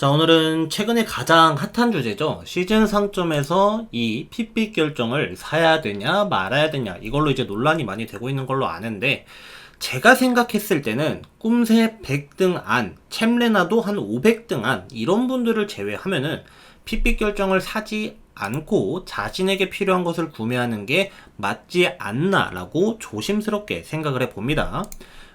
자, 오늘은 최근에 가장 핫한 주제죠. 시즌 상점에서 이 핏빛 결정을 사야 되냐, 말아야 되냐, 이걸로 이제 논란이 많이 되고 있는 걸로 아는데, 제가 생각했을 때는 꿈새 100등 안, 챔레나도 한 500등 안, 이런 분들을 제외하면은 핏빛 결정을 사지 않고 자신에게 필요한 것을 구매하는 게 맞지 않나라고 조심스럽게 생각을 해 봅니다.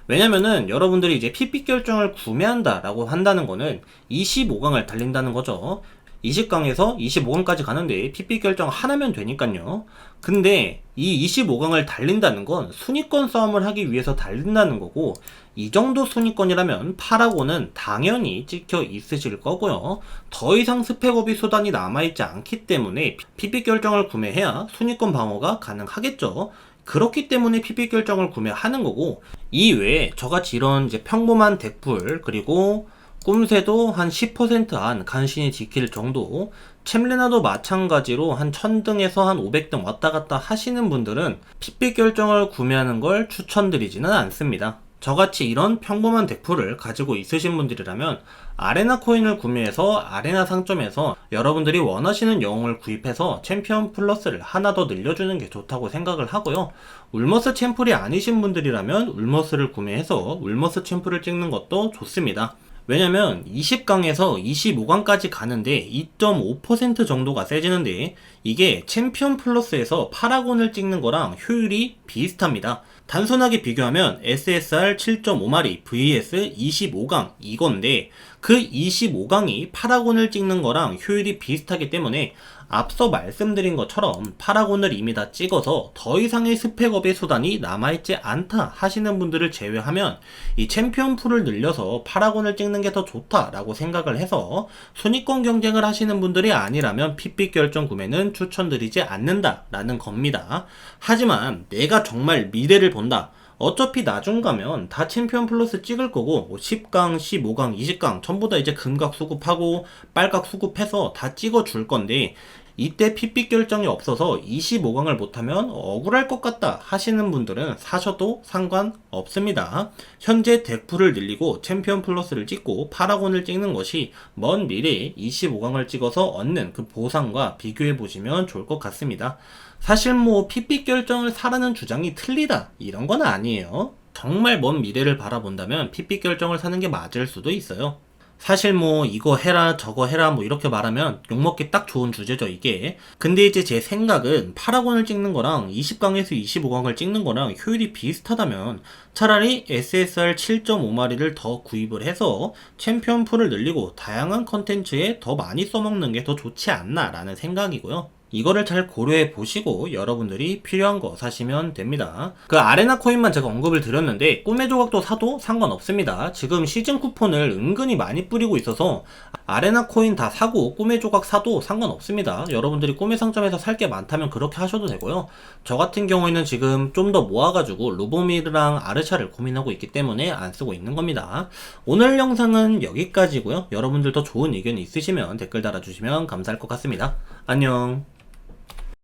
왜냐면은 여러분들이 이제 핏빛 결정을 구매한다라고 한다는 거는 25강을 달린다는 거죠. 20강에서 25강까지 가는데 핏빛 결정 하나면 되니까요. 근데 이 25강을 달린다는 건 순위권 싸움을 하기 위해서 달린다는 거고 이 정도 순위권이라면 파라고는 당연히 찍혀 있으실 거고요. 더 이상 스펙업이 수단이 남아있지 않기 때문에 핏빛 결정을 구매해야 순위권 방어가 가능하겠죠. 그렇기 때문에 PB 결정을 구매하는 거고 이 외에 저같이 이런 이제 평범한 덱풀 그리고 꿈새도 한 10%안 간신히 지킬 정도 챔레나도 마찬가지로 한 1000등에서 한 500등 왔다 갔다 하시는 분들은 PB 결정을 구매하는 걸 추천드리지는 않습니다. 저같이 이런 평범한 덱풀을 가지고 있으신 분들이라면 아레나 코인을 구매해서 아레나 상점에서 여러분들이 원하시는 영웅을 구입해서 챔피언 플러스를 하나 더 늘려주는 게 좋다고 생각을 하고요. 울머스 챔플이 아니신 분들이라면 울머스를 구매해서 울머스 챔플을 찍는 것도 좋습니다. 왜냐면 20강에서 25강까지 가는데 2.5% 정도가 세지는데 이게 챔피언 플러스에서 파라곤을 찍는 거랑 효율이 비슷합니다. 단순하게 비교하면 SSR 7.5마리 vs 25강 이건데 그 25강이 파라곤을 찍는 거랑 효율이 비슷하기 때문에 앞서 말씀드린 것처럼 파라곤을 이미 다 찍어서 더 이상의 스펙업의 수단이 남아있지 않다 하시는 분들을 제외하면 이 챔피언 풀을 늘려서 파라곤을 찍는 게 더 좋다라고 생각을 해서 순위권 경쟁을 하시는 분들이 아니라면 핏빛 결정 구매는 추천드리지 않는다라는 겁니다. 하지만 내가 정말 미래를 본다. 어차피 나중 가면 다 챔피언 플러스 찍을 거고 10강, 15강, 20강 전부 다 이제 금각 수급하고 빨각 수급해서 다 찍어 줄 건데 이때 핏빛 결정이 없어서 25강을 못하면 억울할 것 같다 하시는 분들은 사셔도 상관없습니다. 현재 덱풀을 늘리고 챔피언 플러스를 찍고 파라곤을 찍는 것이 먼 미래에 25강을 찍어서 얻는 그 보상과 비교해 보시면 좋을 것 같습니다. 사실 뭐 핏빛 결정을 사라는 주장이 틀리다 이런 건 아니에요. 정말 먼 미래를 바라본다면 핏빛 결정을 사는 게 맞을 수도 있어요. 사실 뭐 이거 해라 저거 해라 뭐 이렇게 말하면 욕먹기 딱 좋은 주제죠 이게. 근데 이제 제 생각은 파라곤을 찍는 거랑 20강에서 25강을 찍는 거랑 효율이 비슷하다면 차라리 SSR 7.5마리를 더 구입을 해서 챔피언 풀을 늘리고 다양한 컨텐츠에 더 많이 써먹는 게 더 좋지 않나 라는 생각이고요 이거를 잘 고려해 보시고 여러분들이 필요한 거 사시면 됩니다. 그 아레나 코인만 제가 언급을 드렸는데 꿈의 조각도 사도 상관없습니다. 지금 시즌 쿠폰을 은근히 많이 뿌리고 있어서 아레나 코인 다 사고 꿈의 조각 사도 상관없습니다. 여러분들이 꿈의 상점에서 살 게 많다면 그렇게 하셔도 되고요. 저 같은 경우에는 지금 좀 더 모아가지고 루보미르랑 아르샤를 고민하고 있기 때문에 안 쓰고 있는 겁니다. 오늘 영상은 여기까지고요. 여러분들도 좋은 의견 있으시면 댓글 달아주시면 감사할 것 같습니다. 안녕.